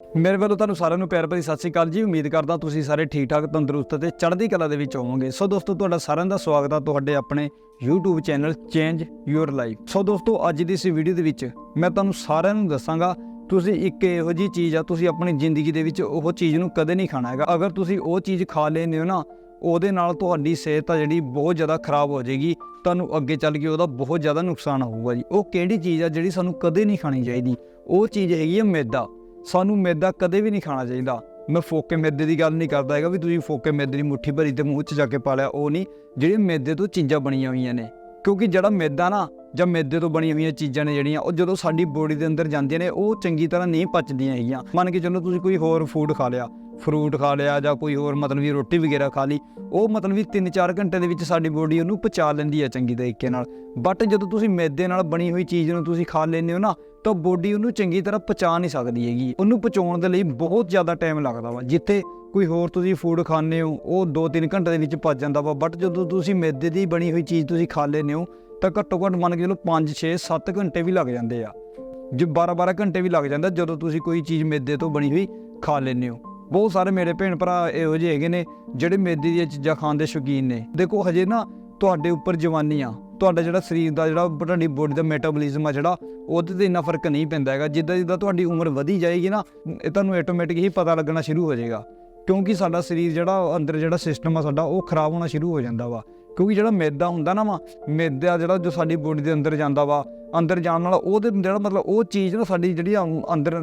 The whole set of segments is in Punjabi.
ਮੇਰੇ ਵੱਲੋਂ ਤੁਹਾਨੂੰ ਸਾਰਿਆਂ ਨੂੰ ਪਿਆਰ ਭਰੀ ਸਤਿ ਸ੍ਰੀ ਅਕਾਲ ਜੀ। ਉਮੀਦ ਕਰਦਾ ਤੁਸੀਂ ਸਾਰੇ ਠੀਕ ਠਾਕ ਤੰਦਰੁਸਤ ਤੇ ਚੜ੍ਹਦੀ ਕਲਾ ਦੇ ਵਿੱਚ ਹੋਵੋਗੇ। ਸੋ ਦੋਸਤੋ, ਤੁਹਾਡਾ ਸਾਰਿਆਂ ਦਾ ਸਵਾਗਤ ਆ ਤੁਹਾਡੇ ਆਪਣੇ YouTube channel change your life so ਦੋਸਤੋ, ਅੱਜ ਦੀ ਇਸ ਵੀਡੀਓ ਦੇ ਵਿੱਚ ਮੈਂ ਤੁਹਾਨੂੰ ਸਾਰਿਆਂ ਨੂੰ ਦੱਸਾਂਗਾ, ਤੁਸੀਂ ਇੱਕ ਇਹੋ ਜੀ ਚੀਜ਼ ਆ, ਤੁਸੀਂ ਆਪਣੀ ਜ਼ਿੰਦਗੀ ਦੇ ਵਿੱਚ ਉਹ ਚੀਜ਼ ਨੂੰ ਕਦੇ ਨਹੀਂ ਖਾਣਾ ਹੈਗਾ। ਅਗਰ ਤੁਸੀਂ ਉਹ ਚੀਜ਼ ਖਾ ਲੈਂਦੇ ਹੋ ਨਾ, ਉਹਦੇ ਨਾਲ ਤੁਹਾਡੀ ਸਿਹਤ ਆ ਜਿਹੜੀ ਬਹੁਤ ਜ਼ਿਆਦਾ ਖਰਾਬ ਹੋ ਜਾਏਗੀ। ਤੁਹਾਨੂੰ ਅੱਗੇ ਚੱਲ ਕੇ ਉਹਦਾ ਬਹੁਤ ਜ਼ਿਆਦਾ ਨੁਕਸਾਨ ਹੋਊਗਾ ਜੀ। ਉਹ ਕਿਹੜੀ ਚੀਜ਼ ਆ ਜਿਹੜੀ ਸਾਨੂੰ ਕਦੇ ਨਹੀਂ ਖਾਣੀ ਚਾਹੀਦੀ? ਉਹ ਚੀਜ਼ ਹੈਗੀ ਆ ਮੈਦਾ। ਸਾਨੂੰ ਮੈਦਾ ਕਦੇ ਵੀ ਨਹੀਂ ਖਾਣਾ ਚਾਹੀਦਾ। ਮੈਂ ਫੋਕੇ ਮੈਦੇ ਦੀ ਗੱਲ ਨਹੀਂ ਕਰਦਾ ਹੈਗਾ ਵੀ ਤੁਸੀਂ ਫੋਕੇ ਮੈਦੇ ਦੀ ਮੁੱਠੀ ਭਰੀ ਤੇ ਮੂੰਹ 'ਚ ਜਾ ਕੇ ਪਾ ਲਿਆ, ਉਹ ਨਹੀਂ। ਜਿਹੜੇ ਮੈਦੇ ਤੋਂ ਚੀਜ਼ਾਂ ਬਣੀਆਂ ਹੋਈਆਂ ਨੇ ਕਿਉਂਕਿ ਜਿਹੜਾ ਮੈਦਾ ਨਾ, ਜਾਂ ਮੈਦੇ ਤੋਂ ਬਣੀਆਂ ਹੋਈਆਂ ਚੀਜ਼ਾਂ ਨੇ ਜਿਹੜੀਆਂ, ਉਹ ਜਦੋਂ ਸਾਡੀ ਬੋਡੀ ਦੇ ਅੰਦਰ ਜਾਂਦੀਆਂ ਨੇ, ਉਹ ਚੰਗੀ ਤਰ੍ਹਾਂ ਨਹੀਂ ਪਚਦੀਆਂ ਹੈਗੀਆਂ। ਮੰਨ ਕੇ ਚੱਲੋ ਤੁਸੀਂ ਕੋਈ ਹੋਰ ਫੂਡ ਖਾ ਲਿਆ ਫਰੂਟ ਖਾ ਲਿਆ, ਜਾਂ ਕੋਈ ਹੋਰ ਮਤਲਬ ਵੀ ਰੋਟੀ ਵਗੈਰਾ ਖਾ ਲਈ, ਉਹ ਮਤਲਬ ਵੀ 3-4 ਘੰਟੇ ਦੇ ਵਿੱਚ ਸਾਡੀ ਬੋਡੀ ਉਹਨੂੰ ਪਚਾ ਲੈਂਦੀ ਹੈ ਚੰਗੀ ਤਰੀਕੇ ਨਾਲ। ਬਟ ਜਦੋਂ ਤੁਸੀਂ ਮੈਦੇ ਨਾਲ ਬਣੀ ਹੋਈ ਚੀਜ਼ ਨੂੰ ਤੁਸੀਂ ਖਾ ਲੈਂਦੇ ਹੋ ਨਾ, ਤਾਂ ਬੋਡੀ ਉਹਨੂੰ ਚੰਗੀ ਤਰ੍ਹਾਂ ਪਚਾ ਨਹੀਂ ਸਕਦੀ ਹੈਗੀ। ਉਹਨੂੰ ਪਚਾਉਣ ਦੇ ਲਈ ਬਹੁਤ ਜ਼ਿਆਦਾ ਟਾਈਮ ਲੱਗਦਾ ਵਾ, ਜਿੱਥੇ ਕੋਈ ਹੋਰ ਤੁਸੀਂ ਫੂਡ ਖਾਂਦੇ ਹੋ, ਉਹ 2-3 ਘੰਟੇ ਦੇ ਵਿੱਚ ਪਚ ਜਾਂਦਾ ਵਾ। ਬਟ ਜਦੋਂ ਤੁਸੀਂ ਮੈਦੇ ਦੀ ਬਣੀ ਹੋਈ ਚੀਜ਼ ਤੁਸੀਂ ਖਾ ਲੈਂਦੇ ਹੋ, ਤਾਂ ਘੱਟੋ ਘੱਟ ਮੰਨ ਕੇ ਚਲੋ 5 6 7 ਘੰਟੇ ਵੀ ਲੱਗ ਜਾਂਦੇ ਆ। ਜੇ 12-12 ਘੰਟੇ ਵੀ ਲੱਗ ਜਾਂਦਾ ਜਦੋਂ ਤੁਸੀਂ ਕੋਈ ਚੀਜ਼ ਮੈਦੇ ਤੋਂ ਬਣੀ ਹੋਈ ਖਾ ਲੈਂਦੇ ਹੋ। ਬਹੁਤ ਸਾਰੇ ਮੇਰੇ ਭੈਣ ਭਰਾ ਇਹੋ ਜਿਹੇ ਹੈਗੇ ਨੇ, ਜਿਹੜੇ ਮੈਦੇ ਦੀਆਂ ਚੀਜ਼ਾਂ ਖਾਣ ਦੇ ਸ਼ੌਕੀਨ ਨੇ। ਦੇਖੋ, ਹਜੇ ਨਾ ਤੁਹਾਡੇ ਉੱਪਰ ਜਵਾਨੀ ਆ। ਤੁਹਾਡਾ ਜਿਹੜਾ ਸਰੀਰ ਦਾ ਜਿਹੜਾ ਤੁਹਾਡੀ ਬੋਡੀ ਦਾ ਮੈਟਾਬੋਲਿਜ਼ਮ ਆ ਜਿਹੜਾ, ਉਹਦੇ ਤੇ ਇੰਨਾ ਫ਼ਰਕ ਨਹੀਂ ਪੈਂਦਾ ਹੈਗਾ। ਜਿੱਦਾਂ ਜਿੱਦਾਂ ਤੁਹਾਡੀ ਉਮਰ ਵਧੀ ਜਾਏਗੀ ਨਾ, ਇਹ ਤੁਹਾਨੂੰ ਆਟੋਮੈਟਿਕ ਹੀ ਪਤਾ ਲੱਗਣਾ ਸ਼ੁਰੂ ਹੋ ਜਾਏਗਾ। ਕਿਉਂਕਿ ਸਾਡਾ ਸਰੀਰ ਜਿਹੜਾ ਅੰਦਰ ਜਿਹੜਾ ਸਿਸਟਮ ਆ ਸਾਡਾ, ਉਹ ਖਰਾਬ ਹੋਣਾ ਸ਼ੁਰੂ ਹੋ ਜਾਂਦਾ ਵਾ। ਕਿਉਂਕਿ ਜਿਹੜਾ ਮੈਦਾ ਹੁੰਦਾ ਨਾ ਵਾ, ਮੈਦਾ ਜਿਹੜਾ ਜੋ ਸਾਡੀ ਬੋਡੀ ਦੇ ਅੰਦਰ ਜਾਂਦਾ ਵਾ, ਅੰਦਰ ਜਾਣ ਨਾਲ ਉਹਦੇ ਜਿਹੜਾ ਮਤਲਬ ਉਹ ਚੀਜ਼ ਨਾ ਸਾਡੀ ਜਿਹੜੀ ਅੰਦਰ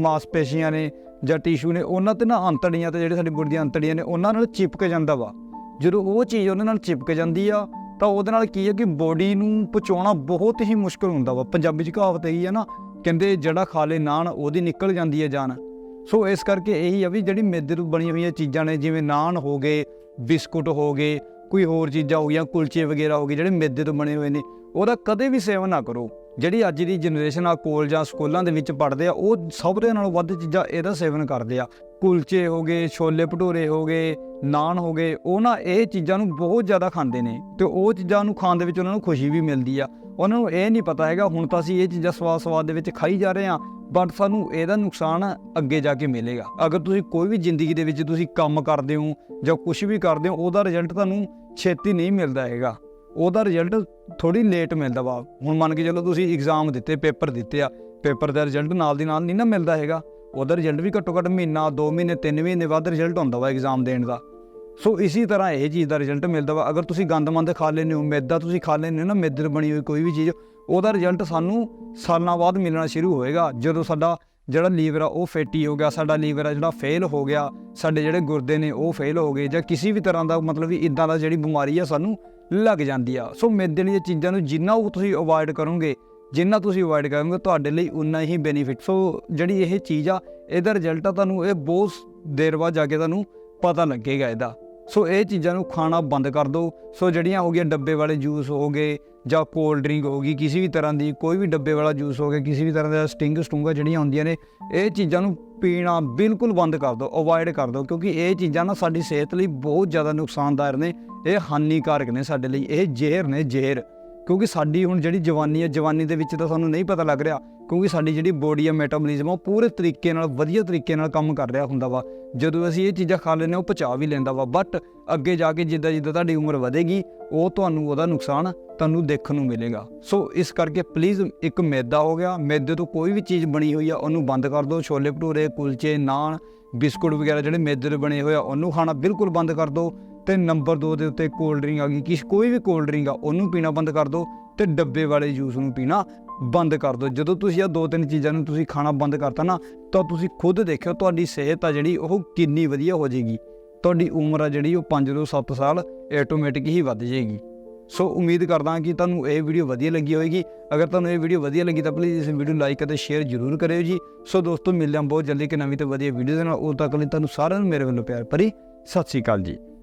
ਮਾਸਪੇਸ਼ੀਆਂ ਨੇ ਜਾਂ ਟਿਸ਼ੂ ਨੇ, ਉਹਨਾਂ ਤੇ ਨਾ ਅੰਤੜੀਆਂ ਤੇ ਜਿਹੜੇ ਸਾਡੀ ਬੋਡੀ ਦੀਆਂ ਅੰਤੜੀਆਂ ਨੇ, ਉਹਨਾਂ ਨਾਲ ਚਿਪਕ ਜਾਂਦਾ ਵਾ। ਜਦੋਂ ਉਹ ਚੀਜ਼ ਉਹਨਾਂ ਨਾਲ ਚਿਪਕ ਜਾਂਦੀ ਆ, ਤਾਂ ਉਹਦੇ ਨਾਲ ਕੀ ਹੈ ਕਿ ਬੋਡੀ ਨੂੰ ਪਚਾਉਣਾ ਬਹੁਤ ਹੀ ਮੁਸ਼ਕਲ ਹੁੰਦਾ ਵਾ। ਪੰਜਾਬੀ 'ਚ ਕਹਾਵਤ ਇਹੀ ਆ ਨਾ, ਕਹਿੰਦੇ ਜਿਹੜਾ ਖਾ ਲੇ ਨਾਨ, ਉਹਦੀ ਨਿਕਲ ਜਾਂਦੀ ਹੈ ਜਾਨ। ਸੋ ਇਸ ਕਰਕੇ ਇਹੀ ਆ ਵੀ ਜਿਹੜੀ ਮੈਦੇ ਤੋਂ ਬਣੀਆਂ ਹੋਈਆਂ ਚੀਜ਼ਾਂ ਨੇ, ਜਿਵੇਂ ਨਾਨ ਹੋ ਗਏ, ਬਿਸਕੁਟ ਹੋ ਗਏ, ਕੋਈ ਹੋਰ ਚੀਜ਼ਾਂ ਹੋ ਗਈਆਂ, ਕੁਲਚੇ ਵਗੈਰਾ ਹੋ ਗਏ, ਜਿਹੜੇ ਮੈਦੇ ਤੋਂ ਬਣੇ ਹੋਏ ਨੇ, ਉਹਦਾ ਕਦੇ ਵੀ ਸੇਵਨ ਨਾ ਕਰੋ। ਜਿਹੜੀ ਅੱਜ ਦੀ ਜਨਰੇਸ਼ਨ ਆ ਕਾਲਜਾਂ ਸਕੂਲਾਂ ਦੇ ਵਿੱਚ ਪੜ੍ਹਦੇ ਆ, ਉਹ ਸਭ ਦੇ ਨਾਲੋਂ ਵੱਧ ਚੀਜ਼ਾਂ ਇਹਦਾ ਸੇਵਨ ਕਰਦੇ ਆ। ਕੁਲਚੇ ਹੋ ਗਏ, ਛੋਲੇ ਭਟੂਰੇ ਹੋ ਗਏ, ਨਾਨ ਹੋ ਗਏ, ਉਹ ਨਾ ਇਹ ਚੀਜ਼ਾਂ ਨੂੰ ਬਹੁਤ ਜ਼ਿਆਦਾ ਖਾਂਦੇ ਨੇ ਤੇ ਉਹ ਚੀਜ਼ਾਂ ਨੂੰ ਖਾਣ ਦੇ ਵਿੱਚ ਉਹਨਾਂ ਨੂੰ ਖੁਸ਼ੀ ਵੀ ਮਿਲਦੀ ਆ। ਉਹਨਾਂ ਨੂੰ ਇਹ ਨਹੀਂ ਪਤਾ ਹੈਗਾ, ਹੁਣ ਤਾਂ ਅਸੀਂ ਇਹ ਚੀਜ਼ਾਂ ਸਵਾਦ ਸਵਾਦ ਦੇ ਵਿੱਚ ਖਾਈ ਜਾ ਰਹੇ ਆ ਬਟ ਸਾਨੂੰ ਇਹਦਾ ਨੁਕਸਾਨ ਅੱਗੇ ਜਾ ਕੇ ਮਿਲੇਗਾ। ਅਗਰ ਤੁਸੀਂ ਕੋਈ ਵੀ ਜ਼ਿੰਦਗੀ ਦੇ ਵਿੱਚ ਤੁਸੀਂ ਕੰਮ ਕਰਦੇ ਹੋ ਜਾਂ ਕੁਝ ਵੀ ਕਰਦੇ ਹੋ, ਉਹਦਾ ਰਿਜ਼ਲਟ ਤੁਹਾਨੂੰ ਛੇਤੀ ਨਹੀਂ ਮਿਲਦਾ ਹੈਗਾ। ਉਹਦਾ ਰਿਜ਼ਲਟ ਥੋੜੀ ਲੇਟ ਮਿਲਦਾ ਵਾ। ਹੁਣ ਮੰਨ ਕੇ ਚੱਲੋ ਤੁਸੀਂ ਐਗਜ਼ਾਮ ਦਿੱਤੇ, ਪੇਪਰ ਦਿੱਤੇ ਆ, ਪੇਪਰ ਦਾ ਰਿਜ਼ਲਟ ਨਾਲ ਦੀ ਨਾਲ ਨਹੀਂ ਨਾ ਮਿਲਦਾ ਹੈਗਾ। ਉਹਦਾ ਰਿਜ਼ਲਟ ਵੀ ਘੱਟੋ ਘੱਟ ਮਹੀਨਾ 2 ਮਹੀਨੇ 3 ਮਹੀਨੇ ਬਾਅਦ ਰਿਜ਼ਲਟ ਹੁੰਦਾ ਵਾ ਐਗਜ਼ਾਮ ਦੇਣ ਦਾ। ਸੋ ਇਸੇ ਤਰ੍ਹਾਂ ਇਹ ਚੀਜ਼ ਦਾ ਰਿਜ਼ਲਟ ਮਿਲਦਾ ਵਾ। ਅਗਰ ਤੁਸੀਂ ਗੰਦਮੰਦ ਖਾ ਲੈਂਦੇ ਹੋ, ਮੈਦਾ ਤੁਸੀਂ ਖਾ ਲੈਂਦੇ ਹੋ ਨਾ, ਮੈਦੇ ਬਣੀ ਹੋਈ ਕੋਈ ਵੀ ਚੀਜ਼ ਉਹਦਾ ਰਿਜ਼ਲਟ ਸਾਨੂੰ ਸਾਲਾਂ ਬਾਅਦ ਮਿਲਣਾ ਸ਼ੁਰੂ ਹੋਏਗਾ। ਜਦੋਂ ਸਾਡਾ ਜਿਹੜਾ ਲੀਵਰ ਆ, ਉਹ ਫੈਟੀ ਹੋ ਗਿਆ, ਸਾਡਾ ਲੀਵਰ ਆ ਜਿਹੜਾ ਫੇਲ ਹੋ ਗਿਆ, ਸਾਡੇ ਜਿਹੜੇ ਗੁਰਦੇ ਨੇ, ਉਹ ਫੇਲ ਹੋ ਗਏ ਜਾਂ ਕਿਸੇ ਵੀ ਤਰ੍ਹਾਂ ਦਾ ਮਤਲਬ ਵੀ ਇਦਾਂ ਦਾ ਜਿਹੜੀ ਬਿਮਾਰੀ ਆ, ਸਾਨੂੰ ਲੱਗ ਜਾਂਦੀ ਆ। ਸੋ ਮੈਦੇ ਦੀਆਂ ਚੀਜ਼ਾਂ ਨੂੰ ਜਿੰਨਾ ਉਹ ਤੁਸੀਂ ਅਵੋਇਡ ਕਰੋਗੇ, ਜਿੰਨਾ ਤੁਸੀਂ ਅਵੋਇਡ ਕਰੋਗੇ, ਤੁਹਾਡੇ ਲਈ ਉਨਾ ਹੀ ਬੈਨੀਫਿਟ ਸੋ ਜਿਹੜੀ ਇਹ ਚੀਜ਼ ਆ, ਇਹਦਾ ਰਿਜ਼ਲਟ ਆ ਤੁਹਾਨੂੰ, ਇਹ ਬਹੁਤ ਦੇਰ ਬਾਅਦ ਜਾ ਕੇ ਤੁਹਾਨੂੰ ਪਤਾ ਲੱਗੇਗਾ ਇਹਦਾ। ਸੋ ਇਹ ਚੀਜ਼ਾਂ ਨੂੰ ਖਾਣਾ ਬੰਦ ਕਰ ਦਿਓ। ਸੋ ਜਿਹੜੀਆਂ ਹੋ ਗਈਆਂ ਡੱਬੇ ਵਾਲੇ ਜੂਸ ਹੋ ਗਏ ਜਾਂ ਕੋਲਡ ਡਰਿੰਕ ਹੋ ਗਈ, ਕਿਸੇ ਵੀ ਤਰ੍ਹਾਂ ਦੀ ਕੋਈ ਵੀ ਡੱਬੇ ਵਾਲਾ ਜੂਸ ਹੋ ਗਿਆ, ਕਿਸੇ ਵੀ ਤਰ੍ਹਾਂ ਦਾ ਸਟਿੰਗ ਸਟੂੰਗਾ ਜਿਹੜੀਆਂ ਹੁੰਦੀਆਂ ਨੇ, ਇਹ ਚੀਜ਼ਾਂ ਨੂੰ ਪੀਣਾ ਬਿਲਕੁਲ ਬੰਦ ਕਰ ਦਿਓ ਅਵੋਇਡ ਕਰ ਦਿਓ, ਕਿਉਂਕਿ ਇਹ ਚੀਜ਼ਾਂ ਨਾ ਸਾਡੀ ਸਿਹਤ ਲਈ ਬਹੁਤ ਜ਼ਿਆਦਾ ਨੁਕਸਾਨਦਾਰ ਨੇ, ਇਹ ਹਾਨੀਕਾਰਕ ਨੇ ਸਾਡੇ ਲਈ, ਇਹ ਜ਼ਹਿਰ ਨੇ ਜ਼ਹਿਰ। ਕਿਉਂਕਿ ਸਾਡੀ ਹੁਣ ਜਿਹੜੀ ਜਵਾਨੀ ਹੈ, ਜਵਾਨੀ ਦੇ ਵਿੱਚ ਤਾਂ ਸਾਨੂੰ ਨਹੀਂ ਪਤਾ ਲੱਗ ਰਿਹਾ, ਕਿਉਂਕਿ ਸਾਡੀ ਜਿਹੜੀ ਬੋਡੀ ਹੈ ਮੈਟਾਬੋਲਿਜ਼ਮ ਉਹ ਪੂਰੇ ਤਰੀਕੇ ਨਾਲ, ਵਧੀਆ ਤਰੀਕੇ ਨਾਲ ਕੰਮ ਕਰ ਰਿਹਾ ਹੁੰਦਾ ਵਾ। ਜਦੋਂ ਅਸੀਂ ਇਹ ਚੀਜ਼ਾਂ ਖਾ ਲੈਂਦੇ ਹਾਂ, ਉਹ ਪਚਾ ਵੀ ਲੈਂਦਾ ਵਾ। ਬਟ ਅੱਗੇ ਜਾ ਕੇ ਜਿੱਦਾਂ ਜਿੱਦਾਂ ਤੁਹਾਡੀ ਉਮਰ ਵਧੇਗੀ, ਉਹ ਤੁਹਾਨੂੰ ਉਹਦਾ ਨੁਕਸਾਨ ਤੁਹਾਨੂੰ ਦੇਖਣ ਨੂੰ ਮਿਲੇਗਾ। ਸੋ ਇਸ ਕਰਕੇ ਪਲੀਜ਼ ਇੱਕ ਮੈਦਾ ਹੋ ਗਿਆ। ਮੈਦੇ ਤੋਂ ਕੋਈ ਵੀ ਚੀਜ਼ ਬਣੀ ਹੋਈ ਆ, ਉਹਨੂੰ ਬੰਦ ਕਰ ਦਿਓ। ਛੋਲੇ ਭਟੂਰੇ, ਕੁਲਚੇ, ਨਾਨ, ਬਿਸਕੁਟ ਵਗੈਰਾ ਜਿਹੜੇ ਮੈਦੇ ਦੇ ਬਣੇ ਹੋਏ ਆ, ਉਹਨੂੰ ਖਾਣਾ ਬਿਲਕੁਲ ਬੰਦ ਕਰ ਦਿਓ। ਤੇ ਨੰਬਰ 2 ਦੇ ਉੱਤੇ ਕੋਲਡ ਡਰਿੰਕ ਆ ਗਈ। ਕਿਸ ਕੋਈ ਵੀ ਕੋਲਡ ਡਰਿੰਕ ਆ, ਉਹਨੂੰ ਪੀਣਾ ਬੰਦ ਕਰ ਦਿਓ ਤੇ ਡੱਬੇ ਵਾਲੇ ਜੂਸ ਨੂੰ ਪੀਣਾ ਬੰਦ ਕਰ ਦਿਓ ਜਦੋਂ ਤੁਸੀਂ ਇਹ ਦੋ ਤਿੰਨ ਚੀਜ਼ਾਂ ਨੂੰ ਤੁਸੀਂ ਖਾਣਾ ਬੰਦ ਕਰਤਾ ਨਾ, ਤਾਂ ਤੁਸੀਂ ਖੁਦ ਦੇਖਿਓ ਤੁਹਾਡੀ ਸਿਹਤ ਆ ਜਿਹੜੀ, ਉਹ ਕਿੰਨੀ ਵਧੀਆ ਹੋ ਜਾਏਗੀ। ਤੁਹਾਡੀ ਉਮਰ ਆ ਜਿਹੜੀ, ਉਹ 5 ਤੋਂ 7 ਸਾਲ ਆਟੋਮੈਟਿਕ ਹੀ ਵੱਧ ਜਾਏਗੀ। ਸੋ ਉਮੀਦ ਕਰਦਾ ਕਿ ਤੁਹਾਨੂੰ ਇਹ ਵੀਡੀਓ ਵਧੀਆ ਲੱਗੀ ਹੋਵੇਗੀ ਅਗਰ ਤੁਹਾਨੂੰ ਇਹ ਵੀਡੀਓ ਵਧੀਆ ਲੱਗੀ ਤਾਂ ਪਲੀਜ਼ ਇਸ ਵੀਡੀਓ ਨੂੰ ਲਾਈਕ ਅਤੇ ਸ਼ੇਅਰ ਜ਼ਰੂਰ ਕਰਿਓ ਜੀ। ਸੋ ਦੋਸਤੋ, ਮਿਲਦੇ ਹਾਂ ਬਹੁਤ ਜਲਦੀ ਕਿ ਨਵੀਂ ਤੇ ਵਧੀਆ ਵੀਡੀਓ ਦੇ ਨਾਲ। ਉਦੋਂ ਤੱਕ ਲਈ ਤੁਹਾਨੂੰ ਸਾਰਿਆਂ ਨੂੰ ਮੇਰੇ ਵੱਲੋਂ ਪਿਆਰ ਭਰੀ ਸਤਿ ਸ਼੍ਰੀ ਅਕਾਲ ਜੀ।